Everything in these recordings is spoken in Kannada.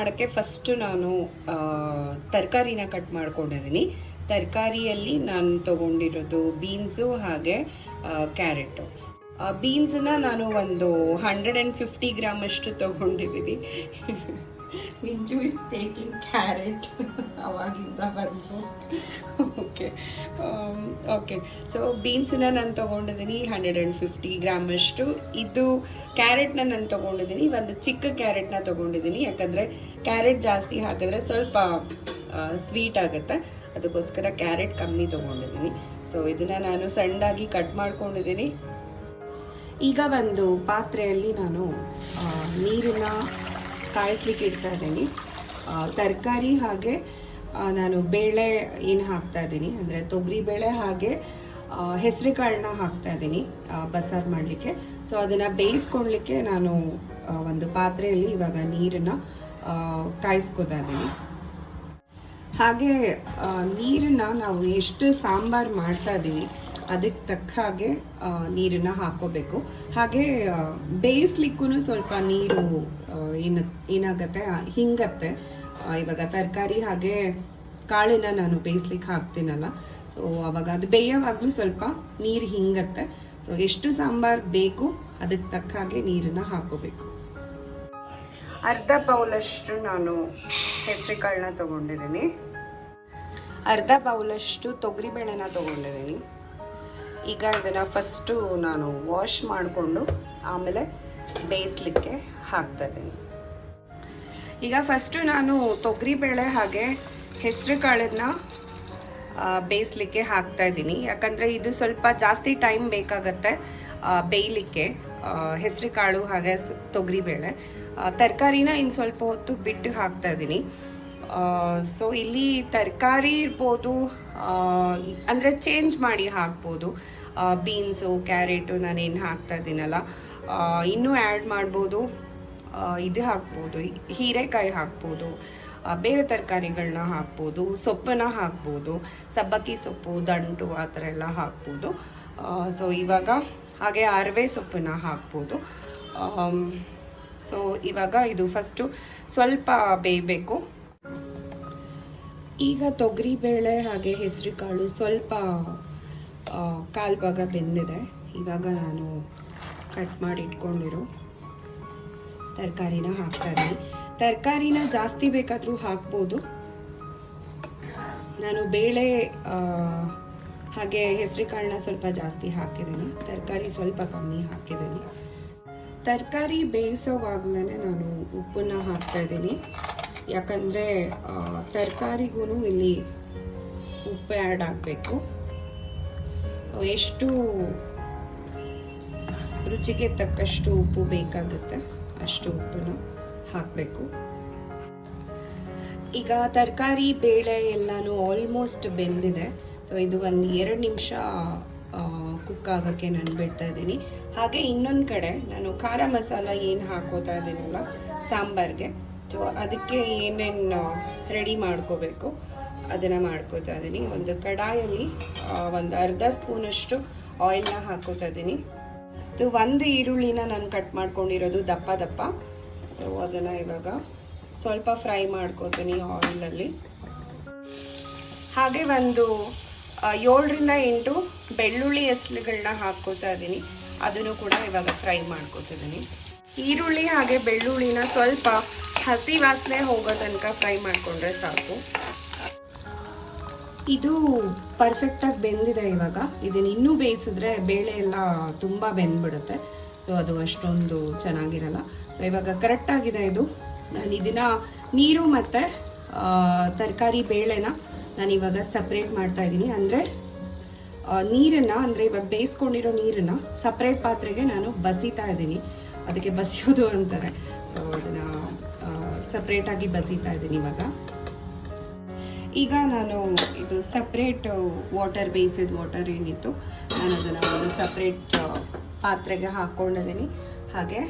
ಮಾಡೋಕ್ಕೆ ಫಸ್ಟು ನಾನು ತರಕಾರಿನ ಕಟ್ ಮಾಡ್ಕೊಂಡಿದ್ದೀನಿ. ತರಕಾರಿಯಲ್ಲಿ ನಾನು ತೊಗೊಂಡಿರೋದು ಬೀನ್ಸು ಹಾಗೆ ಕ್ಯಾರೆಟು. ಬೀನ್ಸನ್ನ ನಾನು ಒಂದು ಹಂಡ್ರೆಡ್ ಆ್ಯಂಡ್ ಫಿಫ್ಟಿ ಗ್ರಾಮಷ್ಟು ತೊಗೊಂಡಿದ್ದೀನಿ. ಮಿಂಜು ಇಸ್ ಟೇಕಿಂಗ್ ಕ್ಯಾರೆಟ್ ಅವಾಗಿಂದ ಬಂದು. ಓಕೆ ಓಕೆ ಸೊ ಬೀನ್ಸನ್ನ ನಾನು ತೊಗೊಂಡಿದ್ದೀನಿ ಹಂಡ್ರೆಡ್ ಆ್ಯಂಡ್ ಫಿಫ್ಟಿ ಗ್ರಾಮ್ ಅಷ್ಟು ಇದು ಕ್ಯಾರೆಟ್ನ ನಾನು ತೊಗೊಂಡಿದ್ದೀನಿ. ಒಂದು ಚಿಕ್ಕ ಕ್ಯಾರೆಟ್ನ ತೊಗೊಂಡಿದ್ದೀನಿ. ಯಾಕಂದರೆ ಕ್ಯಾರೆಟ್ ಜಾಸ್ತಿ ಹಾಕಿದ್ರೆ ಸ್ವಲ್ಪ ಸ್ವೀಟ್ ಆಗುತ್ತೆ. ಅದಕ್ಕೋಸ್ಕರ ಕ್ಯಾರೆಟ್ ಕಮ್ಮಿ ತೊಗೊಂಡಿದ್ದೀನಿ. ಸೊ ಇದನ್ನು ನಾನು ಸಣ್ಣದಾಗಿ ಕಟ್ ಮಾಡ್ಕೊಂಡಿದ್ದೀನಿ. ಈಗ ಒಂದು ಪಾತ್ರೆಯಲ್ಲಿ ನಾನು ನೀರಿನ ಕಾಯಿಸ್ಲಿಕ್ಕೆ ಇಡ್ತಾ ಇದ್ದೀನಿ. ತರಕಾರಿ ಹಾಗೆ ನಾನು ಬೇಳೆ ಏನು ಹಾಕ್ತಾ ಇದ್ದೀನಿ. ಅಂದರೆ ತೊಗರಿ ಬೇಳೆ ಹಾಗೆ ಹೆಸರು ಕಾಳನ್ನ ಹಾಕ್ತಾ ಇದ್ದೀನಿ ಬಸ್ಸಾರು ಮಾಡಲಿಕ್ಕೆ. ಸೊ ಅದನ್ನು ಬೇಯಿಸ್ಕೊಳ್ಲಿಕ್ಕೆ ನಾನು ಒಂದು ಪಾತ್ರೆಯಲ್ಲಿ ಇವಾಗ ನೀರನ್ನು ಕಾಯಿಸ್ಕೊತಾ ಇದ್ದೀನಿ. ಹಾಗೆ ನೀರನ್ನ ನಾವು ಎಷ್ಟು ಸಾಂಬಾರು ಮಾಡ್ತಾ ಇದ್ದೀವಿ ಅದಕ್ಕೆ ತಕ್ಕ ಹಾಗೆ ನೀರನ್ನ ಹಾಕೋಬೇಕು. ಹಾಗೆ ಬೇಯಿಸ್ಲಿಕ್ಕೂ ಸ್ವಲ್ಪ ನೀರು ಏನ, ಏನಾಗತ್ತೆ ಹಿಂಗತ್ತೆ. ಇವಾಗ ತರಕಾರಿ ಹಾಗೆ ಕಾಳಿನ ನಾನು ಬೇಯಿಸ್ಲಿಕ್ಕೆ ಹಾಕ್ತೀನಲ್ಲ, ಸೊ ಅವಾಗ ಅದು ಬೇಯೋವಾಗಲೂ ಸ್ವಲ್ಪ ನೀರು ಹಿಂಗತ್ತೆ. ಸೊ ಎಷ್ಟು ಸಾಂಬಾರ್ ಬೇಕು, ಅದಕ್ಕೆ ತಕ್ಕ ಹಾಗೆ ನೀರನ್ನ ಹಾಕೋಬೇಕು. ಅರ್ಧ ಬೌಲಷ್ಟು ನಾನು ಹೆಸರು ಕಾಳನ್ನ ತೊಗೊಂಡಿದ್ದೀನಿ. ಅರ್ಧ ಬೌಲಷ್ಟು ತೊಗರಿಬೇಳೆನ ತೊಗೊಂಡಿದ್ದೀನಿ. ಈಗ ಇದನ್ನು ಫಸ್ಟು ನಾನು ವಾಶ್ ಮಾಡಿಕೊಂಡು ಆಮೇಲೆ ಬೇಯಿಸ್ಲಿಕ್ಕೆ ಹಾಕ್ತಾ ಇದ್ದೀನಿ. ಈಗ ಫಸ್ಟು ನಾನು ತೊಗರಿಬೇಳೆ ಹಾಗೆ ಹೆಸರು ಕಾಳನ್ನ ಬೇಯಿಸ್ಲಿಕ್ಕೆ ಹಾಕ್ತಾ ಇದ್ದೀನಿ. ಯಾಕಂದರೆ ಇದು ಸ್ವಲ್ಪ ಜಾಸ್ತಿ ಟೈಮ್ ಬೇಕಾಗತ್ತೆ ಬೇಯಲಿಕ್ಕೆ ಹೆಸರು ಕಾಳು ಹಾಗೆ ತೊಗರಿಬೇಳೆ ತರಕಾರಿನ ಇನ್ನು ಸ್ವಲ್ಪ ಹೊತ್ತು ಬಿಟ್ಟು ಹಾಕ್ತಾ ಇದ್ದೀನಿ. ಸೊ ಇಲ್ಲಿ ತರಕಾರಿ ಇರ್ಬೋದು ಅಂದರೆ ಚೇಂಜ್ ಮಾಡಿ ಹಾಕ್ಬೋದು. ಬೀನ್ಸು ಕ್ಯಾರೆಟು ನಾನೇನು ಹಾಕ್ತಾ ಇದ್ದೀನಲ್ಲ ಇನ್ನೂ ಆ್ಯಡ್ ಮಾಡ್ಬೋದು. ಇದು ಹಾಕ್ಬೋದು. ಹೀರೆಕಾಯಿ ಹಾಕ್ಬೋದು. ಬೇರೆ ತರಕಾರಿಗಳನ್ನ ಹಾಕ್ಬೋದು. ಸೊಪ್ಪನ್ನ ಹಾಕ್ಬೋದು. ಸಬ್ಬಕ್ಕಿ ಸೊಪ್ಪು, ದಂಟು ಆ ಥರ ಎಲ್ಲ ಹಾಕ್ಬೋದು. ಸೊ ಇವಾಗ ಹಾಗೆ ಅರವೆ ಸೊಪ್ಪನ್ನ ಹಾಕ್ಬೋದು. ಸೊ ಇವಾಗ ಇದು ಫಸ್ಟು ಸ್ವಲ್ಪ ಬೇಯಬೇಕು. ಈಗ ತೊಗರಿಬೇಳೆ ಹಾಗೆ ಹೆಸರುಕಾಳು ಸ್ವಲ್ಪ ಕಾಲು ಭಾಗ ಬೆಂದಿದೆ. ಇವಾಗ ನಾನು ಕಟ್ ಮಾಡಿ ಇಟ್ಕೊಂಡಿರೋ ತರಕಾರಿನ ಹಾಕ್ತಾ ಇದ್ದೀನಿ. ತರಕಾರಿನ ಜಾಸ್ತಿ ಬೇಕಾದರೂ ಹಾಕ್ಬೋದು. ನಾನು ಬೇಳೆ ಹಾಗೆ ಹೆಸರು ಕಾಳನ್ನ ಸ್ವಲ್ಪ ಜಾಸ್ತಿ ಹಾಕಿದ್ದೀನಿ. ತರಕಾರಿ ಸ್ವಲ್ಪ ಕಮ್ಮಿ ಹಾಕಿದ್ದೀನಿ. ತರಕಾರಿ ಬೇಯಿಸೋವಾಗಲೇ ನಾನು ಉಪ್ಪನ್ನ ಹಾಕ್ತಾ ಇದ್ದೀನಿ. ಯಾಕಂದರೆ ತರಕಾರಿಗೂ ಇಲ್ಲಿ ಉಪ್ಪು ಆ್ಯಡ್ ಆಗಬೇಕು. ಎಷ್ಟು ರುಚಿಗೆ ತಕ್ಕಷ್ಟು ಉಪ್ಪು ಬೇಕಾಗುತ್ತೆ, ಅಷ್ಟು ಉಪ್ಪನ್ನು ಹಾಕಬೇಕು. ಈಗ ತರಕಾರಿ ಬೇಳೆ ಎಲ್ಲನೂ ಆಲ್ಮೋಸ್ಟ್ ಬೆಂದಿದೆ. ಸೊ ಇದು ಒಂದು ಎರಡು ನಿಮಿಷ ಕುಕ್ ಆಗೋಕ್ಕೆ ನಾನು ಬಿಡ್ತಾ ಇದ್ದೀನಿ. ಹಾಗೆ ಇನ್ನೊಂದು ಕಡೆ ನಾನು ಖಾರ ಮಸಾಲ ಏನು ಹಾಕೋತಾ ಇದ್ದೀನಲ್ಲ, ಸಾಂಬಾರ್ಗೆ. ಸೊ ಅದಕ್ಕೆ ಏನೇನು ರೆಡಿ ಮಾಡ್ಕೋಬೇಕು. ಅದನ್ನು ಮಾಡ್ಕೋತಾ ಇದ್ದೀನಿ ಒಂದು ಕಡಾಯಲ್ಲಿ ಒಂದು ಅರ್ಧ ಸ್ಪೂನಷ್ಟು ಆಯಿಲ್ನ ಹಾಕೋತಾ ಇದ್ದೀನಿ ಇದು ಒಂದು ಈರುಳ್ಳಿನ ನಾನು ಕಟ್ ಮಾಡ್ಕೊಂಡಿರೋದು ದಪ್ಪ ದಪ್ಪ. ಸೊ ಅದನ್ನು ಇವಾಗ ಸ್ವಲ್ಪ ಫ್ರೈ ಮಾಡ್ಕೋತೀನಿ ಆಯಿಲಲ್ಲಿ ಹಾಗೆ ಒಂದು ಏಳರಿಂದ ಎಂಟು ಬೆಳ್ಳುಳ್ಳಿ ಹೆಸರುಗಳನ್ನ ಹಾಕ್ಕೋತಾ ಇದ್ದೀನಿ ಅದನ್ನು ಕೂಡ ಇವಾಗ ಫ್ರೈ ಮಾಡ್ಕೋತಿದ್ದೀನಿ ಈರುಳ್ಳಿ ಹಾಗೆ ಬೆಳ್ಳುಳ್ಳಿನ ಸ್ವಲ್ಪ ಹಸಿ ವಾಸನೆ ಹೋಗೋ ತನಕ ಫ್ರೈ ಮಾಡಿಕೊಂಡ್ರೆ ಸಾಕು. ಇದು ಪರ್ಫೆಕ್ಟಾಗಿ ಬೆಂದಿದೆ ಇವಾಗ. ಇದನ್ನ ಇನ್ನೂ ಬೇಯಿಸಿದ್ರೆ ಬೇಳೆ ಎಲ್ಲ ತುಂಬ ಬೆಂದ್ಬಿಡುತ್ತೆ. ಸೊ ಅದು ಅಷ್ಟೊಂದು ಚೆನ್ನಾಗಿರಲ್ಲ. ಸೊ ಇವಾಗ ಕರೆಕ್ಟಾಗಿದೆ ಇದು. ನಾನು ಇದನ್ನ ನೀರು ಮತ್ತು ತರಕಾರಿ ಬೇಳೆನ ನಾನು ಇವಾಗ ಸಪ್ರೇಟ್ ಮಾಡ್ತಾ ಇದ್ದೀನಿ ಅಂದರೆ ನೀರನ್ನು, ಅಂದರೆ ಇವಾಗ ಬೇಯಿಸ್ಕೊಂಡಿರೋ ನೀರನ್ನು ಸಪ್ರೇಟ್ ಪಾತ್ರೆಗೆ ನಾನು ಬಸಿತಾ ಇದ್ದೀನಿ ಅದಕ್ಕೆ ಬಸಿಯೋದು ಅಂತಾರೆ. ಸೊ ಅದನ್ನು ಸಪ್ರೇಟಾಗಿ ಬಸಿತಾ ಇದ್ದೀನಿ ಇವಾಗ. ಈಗ ನಾನು ಇದು ಸಪ್ರೇಟ್ ವಾಟರ್ ಬೇಯಿಸಿದ ವಾಟರ್ ಏನಿತ್ತು ನಾನು ಅದನ್ನು ಒಂದು ಸಪ್ರೇಟ್ ಪಾತ್ರೆಗೆ ಹಾಕ್ಕೊಂಡಿದ್ದೀನಿ. ಹಾಗೆ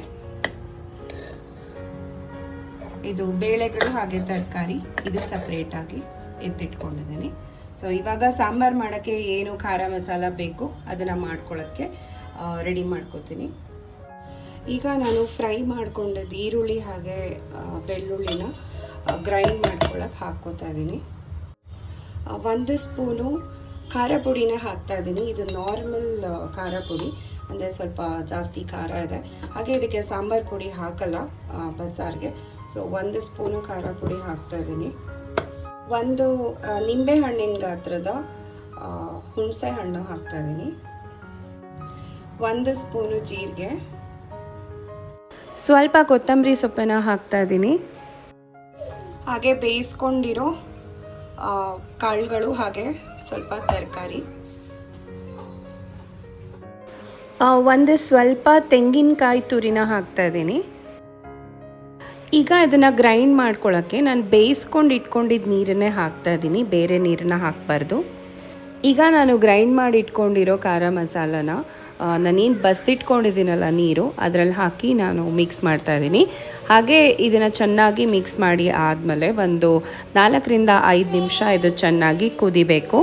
ಇದು ಬೇಳೆಗಳು ಹಾಗೆ ತರಕಾರಿ, ಇದು ಸಪ್ರೇಟಾಗಿ ಎತ್ತಿಟ್ಕೊಂಡಿದ್ದೀನಿ. ಸೊ ಇವಾಗ ಸಾಂಬಾರು ಮಾಡೋಕ್ಕೆ ಏನು ಖಾರ ಮಸಾಲ ಬೇಕು, ಅದನ್ನು ಮಾಡ್ಕೊಳ್ಳೋಕ್ಕೆ ರೆಡಿ ಮಾಡ್ಕೋತೀನಿ. ಈಗ ನಾನು ಫ್ರೈ ಮಾಡ್ಕೊಂಡಿದ್ದು ಈರುಳ್ಳಿ ಹಾಗೆ ಬೆಳ್ಳುಳ್ಳಿನ ಗ್ರೈಂಡ್ ಮಾಡ್ಕೊಳಕ್ಕೆ ಹಾಕ್ಕೋತಾ ಇದ್ದೀನಿ. ಒಂದು ಸ್ಪೂನು ಖಾರ ಪುಡಿನ ಹಾಕ್ತಾ ಇದ್ದೀನಿ. ಇದು ನಾರ್ಮಲ್ ಖಾರ ಪುಡಿ. ಅಂದರೆ ಸ್ವಲ್ಪ ಜಾಸ್ತಿ ಖಾರ ಇದೆ. ಹಾಗೆ ಇದಕ್ಕೆ ಸಾಂಬಾರು ಪುಡಿ ಹಾಕಲ್ಲ ಬಸ್ಸಾರಿಗೆ. ಸೊ ಒಂದು ಸ್ಪೂನು ಖಾರ ಪುಡಿ ಹಾಕ್ತಾ ಇದ್ದೀನಿ. ಒಂದು ನಿಂಬೆ ಹಣ್ಣಿನ ಗಾತ್ರದ ಹುಣಸೆ ಹಣ್ಣು ಹಾಕ್ತಾ ಇದ್ದೀನಿ. ಒಂದು ಸ್ಪೂನು ಜೀರಿಗೆ. ಸ್ವಲ್ಪ ಕೊತ್ತಂಬರಿ ಸೊಪ್ಪನ್ನ ಹಾಕ್ತಾ ಇದ್ದೀನಿ. ಹಾಗೆ ಬೇಯಿಸ್ಕೊಂಡಿರೋ ಕಾಳುಗಳು ಹಾಗೆ ಸ್ವಲ್ಪ ತರಕಾರಿ. ಒಂದು ಸ್ವಲ್ಪ ತೆಂಗಿನಕಾಯಿ ತುರಿನ ಹಾಕ್ತಾ ಇದ್ದೀನಿ. ಈಗ ಅದನ್ನು ಗ್ರೈಂಡ್ ಮಾಡ್ಕೊಳ್ಳೋಕ್ಕೆ ನಾನು ಬೇಯಿಸ್ಕೊಂಡು ಇಟ್ಕೊಂಡಿದ್ದ ನೀರನ್ನೇ ಹಾಕ್ತಾ ಇದ್ದೀನಿ, ಬೇರೆ ನೀರನ್ನ ಹಾಕಬಾರ್ದು. ಈಗ ನಾನು ಗ್ರೈಂಡ್ ಮಾಡಿ ಇಟ್ಕೊಂಡಿರೋ ಖಾರ ಮಸಾಲನ ನಾನೇನು ಬಸ್ದಿಟ್ಕೊಂಡಿದ್ದೀನಲ್ಲ ನೀರು, ಅದರಲ್ಲಿ ಹಾಕಿ ನಾನು ಮಿಕ್ಸ್ ಮಾಡ್ತಾ ಇದ್ದೀನಿ. ಹಾಗೆ ಇದನ್ನು ಚೆನ್ನಾಗಿ ಮಿಕ್ಸ್ ಮಾಡಿ ಆದಮೇಲೆ ಒಂದು ನಾಲ್ಕರಿಂದ ಐದು ನಿಮಿಷ ಇದು ಚೆನ್ನಾಗಿ ಕುದಿಬೇಕು.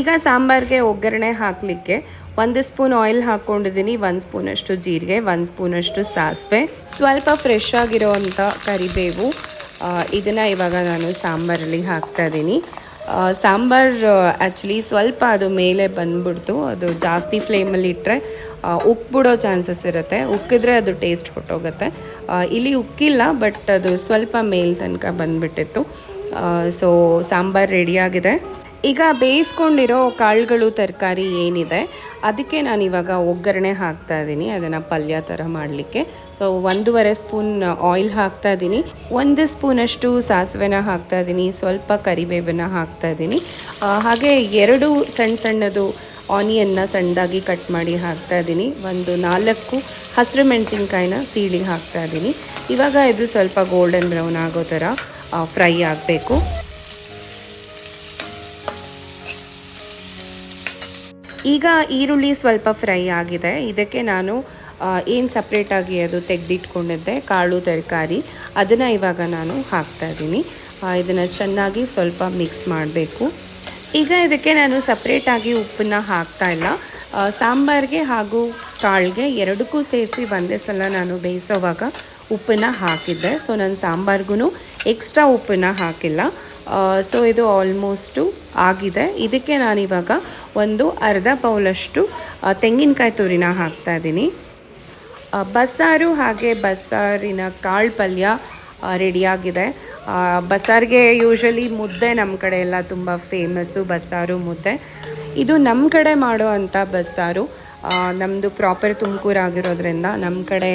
ಈಗ ಸಾಂಬಾರಿಗೆ ಒಗ್ಗರಣೆ ಹಾಕಲಿಕ್ಕೆ ಒಂದು ಸ್ಪೂನ್ ಆಯಿಲ್ ಹಾಕ್ಕೊಂಡಿದ್ದೀನಿ, ಒಂದು ಸ್ಪೂನಷ್ಟು ಜೀರಿಗೆ, ಒಂದು ಸ್ಪೂನಷ್ಟು ಸಾಸಿವೆ. ಸ್ವಲ್ಪ ಫ್ರೆಶ್ ಆಗಿರೋವಂಥ ಕರಿಬೇವು ಇದನ್ನು ಇವಾಗ ನಾನು ಸಾಂಬಾರಲ್ಲಿ ಹಾಕ್ತಾ ಇದ್ದೀನಿ. ಸಾಂಬಾರು ಆ್ಯಕ್ಚುಲಿ ಸ್ವಲ್ಪ ಅದು ಮೇಲೆ ಬಂದ್ಬಿಡ್ತು. ಅದು ಜಾಸ್ತಿ ಫ್ಲೇಮಲ್ಲಿ ಇಟ್ಟರೆ ಉಕ್ಬಿಡೋ ಚಾನ್ಸಸ್ ಇರುತ್ತೆ. ಉಕ್ಕಿದ್ರೆ ಅದು ಟೇಸ್ಟ್ ಹೊಟ್ಟೋಗುತ್ತೆ ಇಲ್ಲಿ ಉಕ್ಕಿಲ್ಲ ಬಟ್ ಅದು ಸ್ವಲ್ಪ ಮೇಲ್ ತನಕ ಬಂದ್ಬಿಟ್ಟಿತ್ತು. ಸೊ ಸಾಂಬಾರು ರೆಡಿಯಾಗಿದೆ ಈಗ ಬೇಯಿಸ್ಕೊಂಡಿರೋ ಕಾಳುಗಳು, ತರಕಾರಿ ಏನಿದೆ ಅದಕ್ಕೆ ನಾನು ಇವಾಗ ಒಗ್ಗರಣೆ ಹಾಕ್ತಾ ಇದ್ದೀನಿ, ಅದನ್ನು ಪಲ್ಯ ಥರ ಮಾಡಲಿಕ್ಕೆ. ಸೊ ಒಂದೂವರೆ ಸ್ಪೂನ್ ಆಯಿಲ್ ಹಾಕ್ತಾ ಇದ್ದೀನಿ. ಒಂದು ಸ್ಪೂನಷ್ಟು ಸಾಸಿವೆನ ಹಾಕ್ತಾ ಇದ್ದೀನಿ, ಸ್ವಲ್ಪ ಕರಿಬೇವನ್ನ ಹಾಕ್ತಾ ಇದ್ದೀನಿ. ಹಾಗೆ ಎರಡು ಸಣ್ಣ ಸಣ್ಣದು ಆನಿಯನ್ನ ಸಣ್ಣದಾಗಿ ಕಟ್ ಮಾಡಿ ಹಾಕ್ತಾ ಇದ್ದೀನಿ. ಒಂದು ನಾಲ್ಕು ಹಸಿರು ಮೆಣಸಿನ್ಕಾಯಿನ ಸೀಳಿ ಹಾಕ್ತಾ ಇದ್ದೀನಿ. ಇವಾಗ ಇದು ಸ್ವಲ್ಪ ಗೋಲ್ಡನ್ ಬ್ರೌನ್ ಆಗೋ ಥರ ಫ್ರೈ ಆಗಬೇಕು. ಈಗ ಈರುಳ್ಳಿ ಸ್ವಲ್ಪ ಫ್ರೈ ಆಗಿದೆ. ಇದಕ್ಕೆ ನಾನು ಏನು ಸಪ್ರೇಟಾಗಿ ಅದು ತೆಗೆದಿಟ್ಕೊಂಡಿದ್ದೆ, ಕಾಳು, ತರಕಾರಿ, ಅದನ್ನು ಇವಾಗ ನಾನು ಹಾಕ್ತಾ ಇದ್ದೀನಿ. ಇದನ್ನು ಚೆನ್ನಾಗಿ ಸ್ವಲ್ಪ ಮಿಕ್ಸ್ ಮಾಡಬೇಕು. ಈಗ ಇದಕ್ಕೆ ನಾನು ಸಪ್ರೇಟಾಗಿ ಉಪ್ಪನ್ನ ಹಾಕ್ತಾ ಇಲ್ಲ. ಸಾಂಬಾರ್ಗೆ ಹಾಗೂ ಕಾಳಿಗೆ ಎರಡಕ್ಕೂ ಸೇರಿಸಿ ಒಂದೇ ಸಲ ನಾನು ಬೇಯಿಸೋವಾಗ ಉಪ್ಪನ್ನ ಹಾಕಿದ್ದೆ. ಸೊ ನಾನು ಸಾಂಬಾರ್ಗೂ ಎಕ್ಸ್ಟ್ರಾ ಉಪ್ಪನ್ನ ಹಾಕಿಲ್ಲ. ಸೊ ಇದು ಆಲ್ಮೋಸ್ಟು ಆಗಿದೆ. ಇದಕ್ಕೆ ನಾನಿವಾಗ ಒಂದು ಅರ್ಧ ಬೌಲಷ್ಟು ತೆಂಗಿನಕಾಯಿ ತುರಿನ ಹಾಕ್ತಾ ಇದ್ದೀನಿ. ಬಸ್ಸಾರು ಹಾಗೆ ಬಸ್ಸಾರಿನ ಕಾಳು ಪಲ್ಯ ರೆಡಿಯಾಗಿದೆ ಬಸ್ಸಾರಿಗೆ ಯೂಶಲಿ ಮುದ್ದೆ ನಮ್ಮ ಕಡೆ ಎಲ್ಲ ತುಂಬ ಫೇಮಸ್ಸು ಬಸ್ಸಾರು ಮುದ್ದೆ. ಇದು ನಮ್ಮ ಕಡೆ ಮಾಡೋ ಅಂಥ ಬಸ್ಸಾರು. ನಮ್ಮದು ಪ್ರಾಪರ್ ತುಮಕೂರು ಆಗಿರೋದ್ರಿಂದ ನಮ್ಮ ಕಡೆ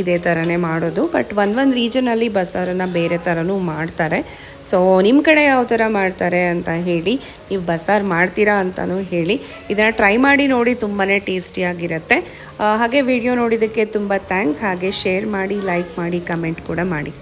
ಇದೇ ಥರನೇ ಮಾಡೋದು. ಬಟ್ ಒಂದೊಂದು ರೀಜನಲ್ಲಿ ಬಸ್ಸಾರನ್ನು ಬೇರೆ ಥರನೂ ಮಾಡ್ತಾರೆ. ಸೊ ನಿಮ್ಮ ಕಡೆ ಯಾವ ಥರ ಮಾಡ್ತಾರೆ ಅಂತ ಹೇಳಿ, ನೀವು ಬಸ್ಸಾರು ಮಾಡ್ತೀರಾ ಅಂತಲೂ ಹೇಳಿ, ಇದನ್ನು ಟ್ರೈ ಮಾಡಿ ನೋಡಿ ತುಂಬಾ ಟೇಸ್ಟಿಯಾಗಿರುತ್ತೆ ಹಾಗೆ ವಿಡಿಯೋ ನೋಡಿದ್ದಕ್ಕೆ ತುಂಬ ಥ್ಯಾಂಕ್ಸ್ ಹಾಗೆ ಶೇರ್ ಮಾಡಿ ಲೈಕ್ ಮಾಡಿ ಕಮೆಂಟ್ ಕೂಡ ಮಾಡಿ.